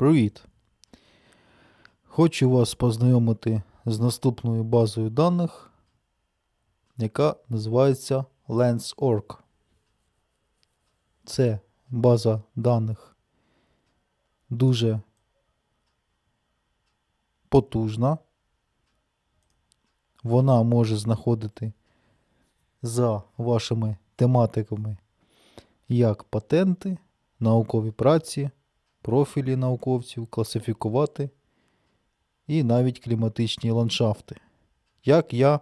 Привіт! Хочу вас познайомити з наступною базою даних, яка називається Lens.org. Це база даних дуже потужна. Вона може знаходити за вашими тематиками як патенти, наукові праці, профілі науковців, класифікувати і навіть кліматичні ландшафти. Як я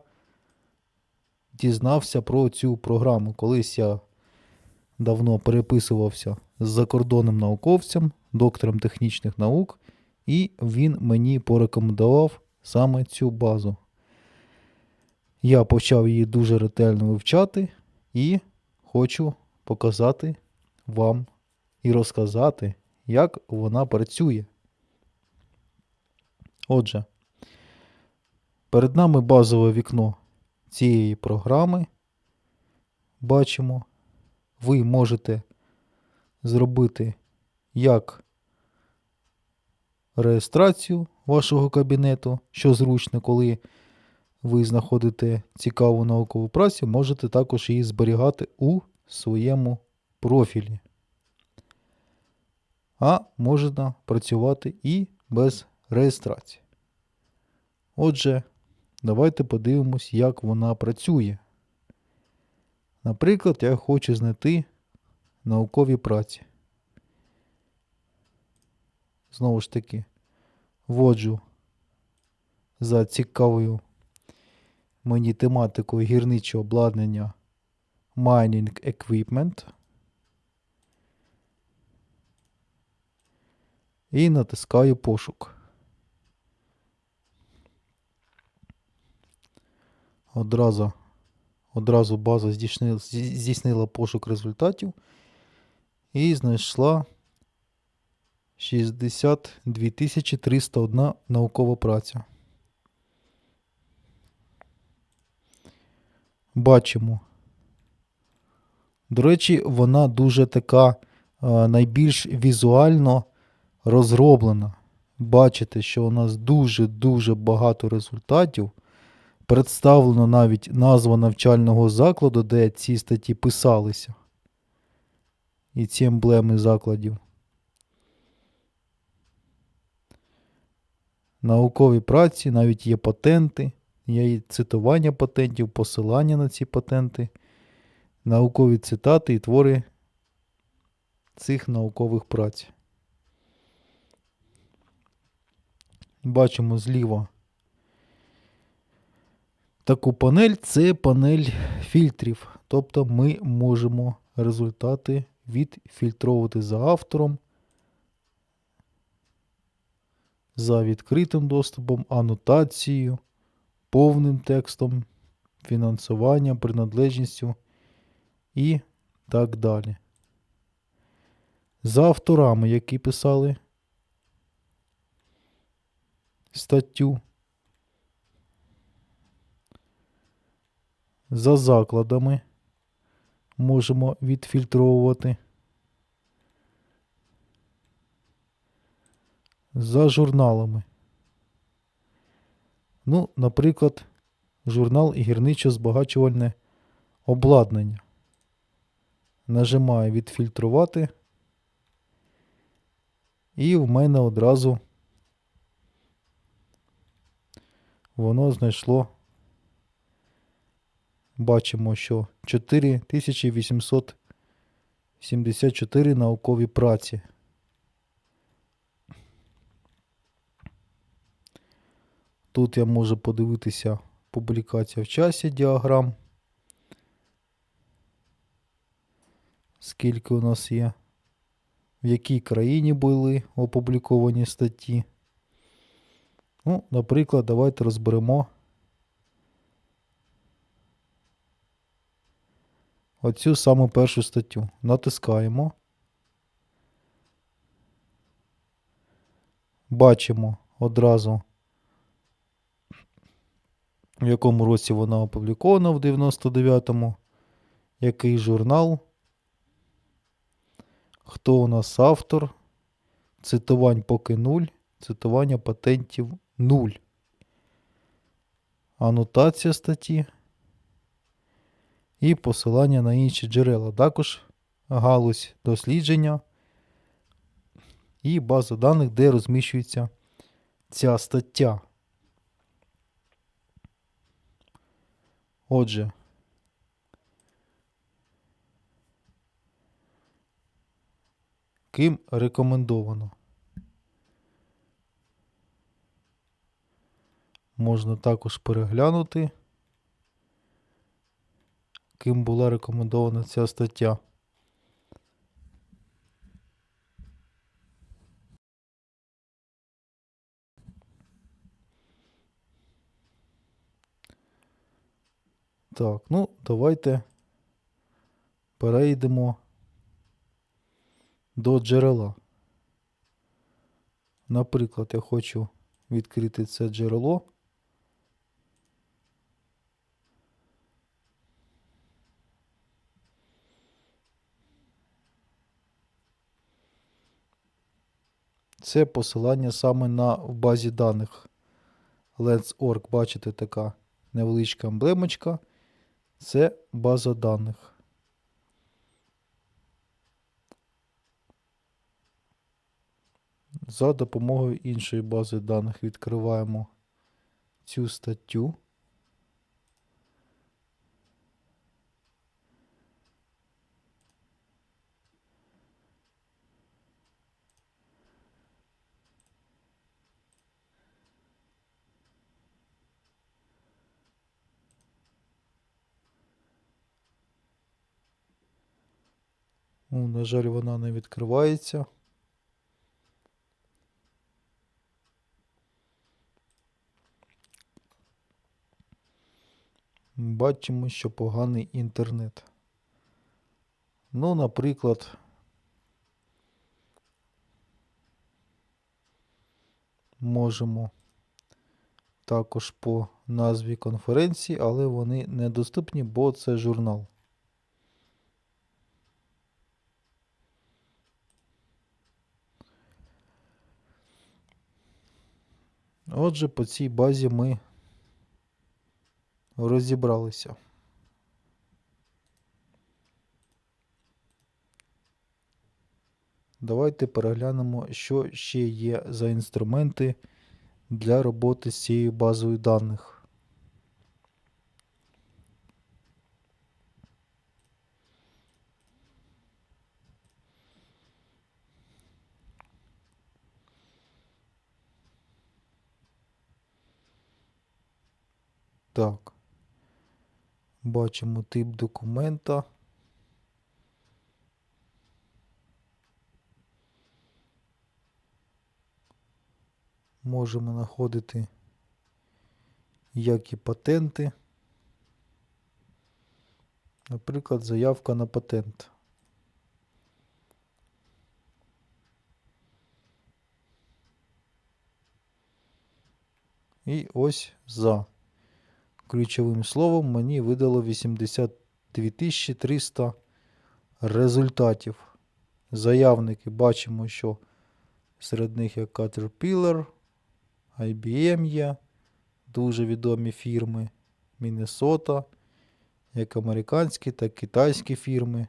дізнався про цю програму, колись я давно переписувався з закордонним науковцем, доктором технічних наук, і він мені порекомендував саме цю базу. Я почав її дуже ретельно вивчати і хочу показати вам і розказати, як вона працює. Отже, перед нами базове вікно цієї програми. Бачимо, ви можете зробити як реєстрацію вашого кабінету, що зручно, коли ви знаходите цікаву наукову працю, можете також її зберігати у своєму профілі. А можна працювати і без реєстрації. Отже, давайте подивимось, як вона працює. Наприклад, я хочу знайти наукові праці. Знову ж таки, вводжу за цікавою мені тематикою гірничого обладнання Mining Equipment. І натискаю пошук. Одразу, одразу база здійснила, здійснила пошук результатів і знайшла 62 301 наукова праця. Бачимо. До речі, вона дуже така е, найбільш візуально розроблена. Бачите, що у нас дуже-дуже багато результатів. Представлено навіть назва навчального закладу, де ці статті писалися. І ці емблеми закладів. Наукові праці, навіть є патенти, є і цитування патентів, посилання на ці патенти, наукові цитати і твори цих наукових праць. Бачимо зліва таку панель це панель фільтрів. Тобто ми можемо результати відфільтровувати за автором, за відкритим доступом, анотацією, повним текстом, фінансуванням, приналежністю і так далі. За авторами, які писали статтю. За закладами можемо відфільтровувати. За журналами. Ну, наприклад, журнал і гірничо-збагачувальне обладнання. Нажимаю відфільтрувати. І в мене одразу воно знайшло. Бачимо, що 4874 наукові праці. Тут я можу подивитися публікація в часі діаграм. Скільки у нас є, в якій країні були опубліковані статті. Ну, наприклад, давайте розберемо оцю саму першу статтю. Натискаємо. Бачимо одразу, в якому році вона опублікована в 99-му, який журнал, хто у нас автор цитувань поки 0, цитування патентів 0. Анотація статті і посилання на інші джерела. Також галузь дослідження і база даних, де розміщується ця стаття. Отже, ким рекомендовано? Можна також переглянути, ким була рекомендована ця стаття. Так, ну, давайте перейдемо до джерела. Наприклад, я хочу відкрити це джерело. Це посилання саме на в базі даних Lens.org. Бачите, така невеличка емблемочка. Це база даних. За допомогою іншої бази даних відкриваємо цю статтю. Ну, на жаль, вона не відкривається. Бачимо, що поганий інтернет. Ну, наприклад, можемо також по назві конференції, але вони недоступні, бо це журнал. Отже, по цій базі ми розібралися. Давайте переглянемо, що ще є за інструменти для роботи з цією базою даних. Так. Бачимо тип документа. Можемо знаходити як і патенти. Наприклад, заявка на патент. І ось за ключовим словом мені видало 82 300 результатів. Заявники бачимо, що серед них є Caterpillar, IBM є, дуже відомі фірми Міннесота, як американські, так і китайські фірми.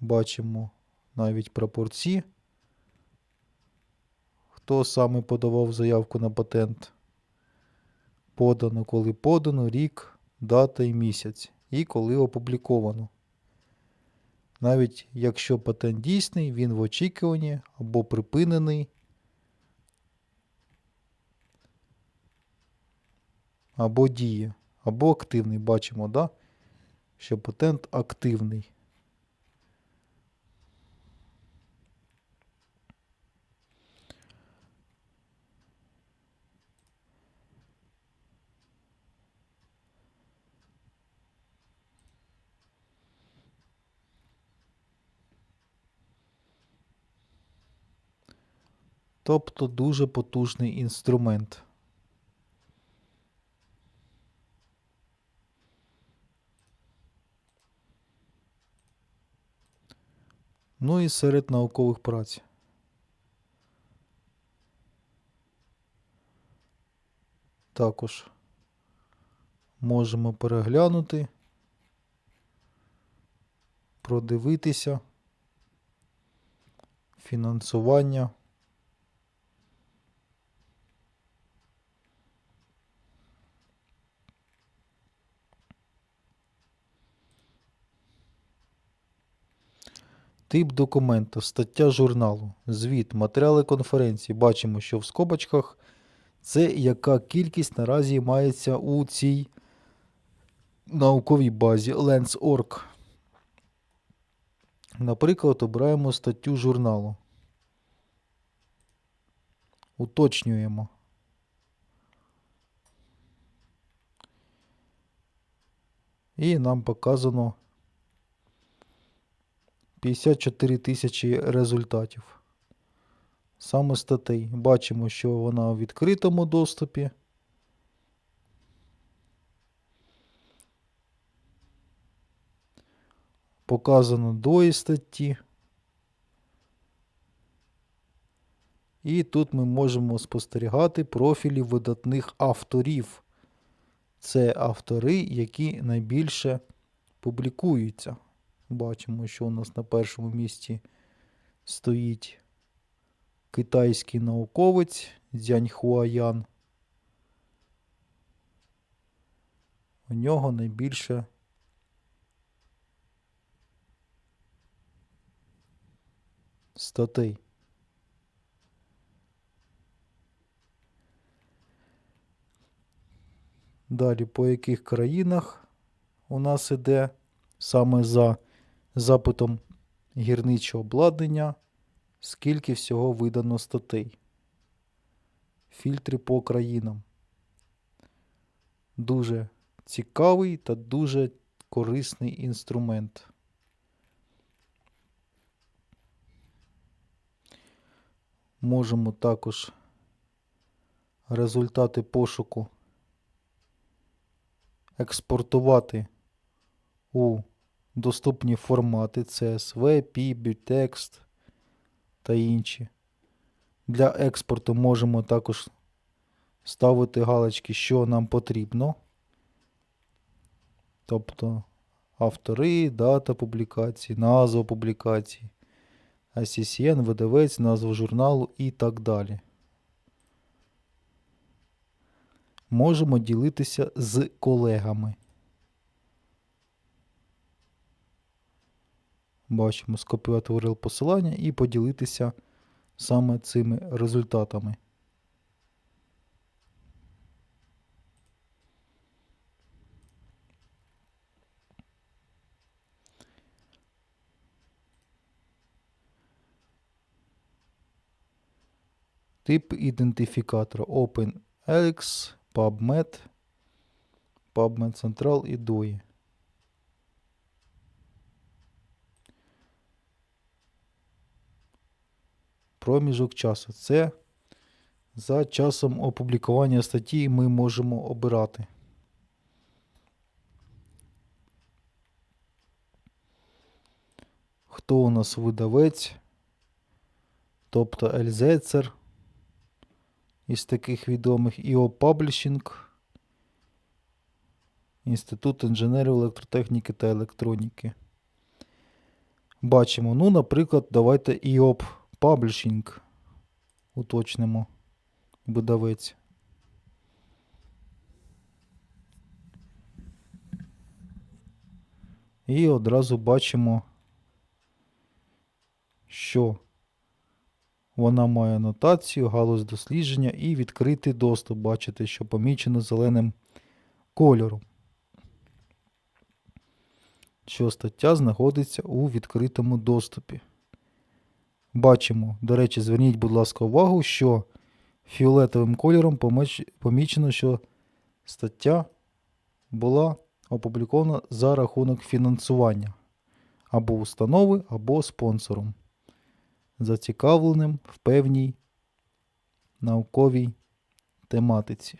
Бачимо навіть прапорці хто саме подавав заявку на патент. Подано, коли подано, рік, дата і місяць. І коли опубліковано. Навіть якщо патент дійсний, він в очікуванні або припинений, або діє, або активний. Бачимо, да? що патент активний. Тобто дуже потужний інструмент. Ну і серед наукових праць. Також можемо переглянути, продивитися фінансування. Тип документа, стаття журналу, звіт, матеріали конференції. Бачимо, що в скобочках це яка кількість наразі мається у цій науковій базі Lens.org. Наприклад, обираємо статтю журналу. Уточнюємо. І нам показано 54 тисячі результатів. Саме статей. Бачимо, що вона у відкритому доступі. Показано до статті. І тут ми можемо спостерігати профілі видатних авторів. Це автори, які найбільше публікуються. Бачимо, що у нас на першому місці стоїть китайський науковець Дзяньхуаян. У нього найбільше статей. Далі по яких країнах у нас іде саме за запитом гірничого обладнання, скільки всього видано статей. Фільтри по країнам. Дуже цікавий та дуже корисний інструмент. Можемо також результати пошуку експортувати у доступні формати CSV, PB, текст та інші. Для експорту можемо також ставити галочки, що нам потрібно. Тобто автори, дата публікації, назва публікації, ICCN, видавець, назва журналу і так далі. Можемо ділитися з колегами. Бачимо, скопіювати URL посилання і поділитися саме цими результатами. Тип ідентифікатора OpenElex, PubMed, PubMed Central і DOI. Проміжок часу. Це за часом опублікування статті ми можемо обирати. Хто у нас видавець? Тобто Ельзецер із таких відомих IO Publishing, Інститут інженерів електротехніки та електроніки. Бачимо, ну, наприклад, давайте IOP Publishing уточнимо видавець. І одразу бачимо, що вона має анотацію, галузь дослідження і відкритий доступ. Бачите, що помічено зеленим кольором. Що стаття знаходиться у відкритому доступі. Бачимо, до речі, зверніть, будь ласка, увагу, що фіолетовим кольором помічено, що стаття була опублікована за рахунок фінансування або установи, або спонсором, зацікавленим в певній науковій тематиці.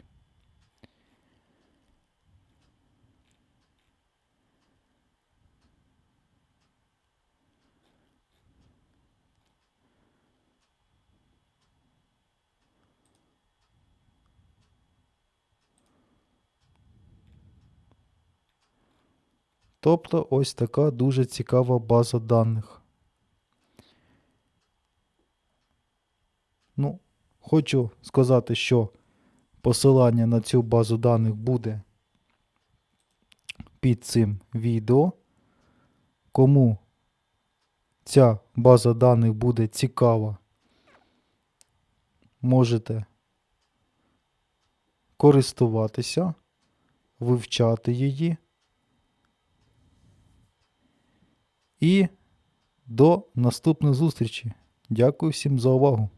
Тобто ось така дуже цікава база даних. Ну, хочу сказати, що посилання на цю базу даних буде під цим відео. Кому ця база даних буде цікава, можете користуватися, вивчати її. І до наступних зустрічей. Дякую всім за увагу.